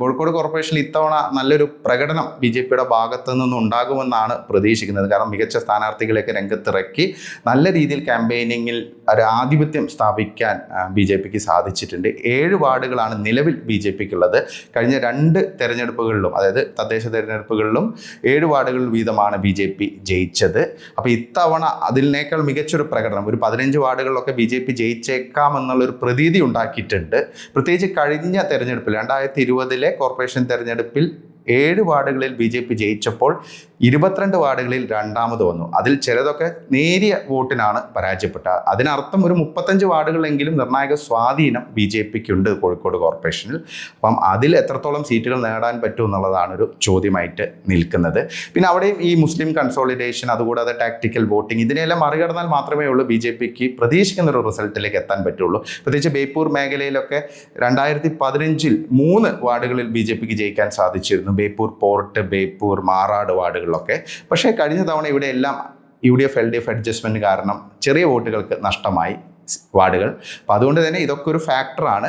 കോഴിക്കോട് കോർപ്പറേഷനിൽ ഇത്തവണ നല്ലൊരു പ്രകടനം ബി ജെ പിയുടെ ഭാഗത്തു നിന്നും ഉണ്ടാകുമെന്നാണ് പ്രതീക്ഷിക്കുന്നത്. കാരണം മികച്ച സ്ഥാനാർത്ഥികളെയൊക്കെ രംഗത്തിറക്കി നല്ല രീതിയിൽ ക്യാമ്പയിനിങ്ങിൽ ഒരു ആധിപത്യം സ്ഥാപിക്കാൻ ബി ജെ പിക്ക് സാധിച്ചിട്ടുണ്ട്. ഏഴ് വാർഡുകളാണ് നിലവിൽ ബി ജെ പിക്ക് ഉള്ളത് കഴിഞ്ഞ രണ്ട് തെരഞ്ഞെടുപ്പുകളിലും അതായത് തദ്ദേശ തെരഞ്ഞെടുപ്പുകളിലും ഏഴ് വാർഡുകൾ വീതമാണ് ബി ജെ പി ജയിച്ചത്. അപ്പോൾ ഇത്തവണ അതിനേക്കാൾ മികച്ചൊരു പ്രകടനം ഒരു പതിനഞ്ച് വാർഡുകളിലൊക്കെ ബി ജെ പി ജയിച്ചേക്കാമെന്നുള്ളൊരു പ്രതീതി ഉണ്ടാക്കിയിട്ടുണ്ട്. പ്രത്യേകിച്ച് കഴിഞ്ഞ തെരഞ്ഞെടുപ്പിൽ രണ്ടായിരത്തി ഇരുപതിലെ കോർപ്പറേഷൻ തെരഞ്ഞെടുപ്പിൽ ഏഴ് വാർഡുകളിൽ ബി ജെ പി ജയിച്ചപ്പോൾ ഇരുപത്തിരണ്ട് വാർഡുകളിൽ രണ്ടാമത് വന്നു. അതിൽ ചിലതൊക്കെ നേരിയ വോട്ടിനാണ് പരാജയപ്പെട്ടത് അതിനർത്ഥം ഒരു മുപ്പത്തഞ്ച് വാർഡുകളെങ്കിലും നിർണായക സ്വാധീനം ബി ജെ പിക്ക് ഉണ്ട് കോഴിക്കോട് കോർപ്പറേഷനിൽ. അപ്പം അതിൽ എത്രത്തോളം സീറ്റുകൾ നേടാൻ പറ്റും എന്നുള്ളതാണ് ഒരു ചോദ്യമായിട്ട് നിൽക്കുന്നത്. പിന്നെ അവിടെയും ഈ മുസ്ലിം കൺസോളിഡേഷൻ അതുകൂടാതെ ടാക്ടിക്കൽ വോട്ടിംഗ് ഇതിനെല്ലാം മറികടന്നാൽ മാത്രമേ ഉള്ളൂ ബി ജെ പിക്ക് പ്രതീക്ഷിക്കുന്ന ഒരു റിസൾട്ടിലേക്ക് എത്താൻ പറ്റുള്ളൂ. പ്രത്യേകിച്ച് ബേപ്പൂർ മേഖലയിലൊക്കെ രണ്ടായിരത്തി പതിനഞ്ചിൽ മൂന്ന് വാർഡുകളിൽ ബി ജെ പിക്ക് ജയിക്കാൻ സാധിച്ചിരുന്നു. ബേപ്പൂർ പോർട്ട് ബേപ്പൂർ മാറാട് വാർഡുകളിലൊക്കെ പക്ഷേ കഴിഞ്ഞ തവണ ഇവിടെ എല്ലാം U D F L D F adjustment കാരണം ചെറിയ വോട്ടുകൾക്ക് നഷ്ടമായി വാർഡുകൾ. അപ്പോൾ അതുകൊണ്ട് തന്നെ ഇതൊക്കെ ഒരു ഫാക്ടറാണ്.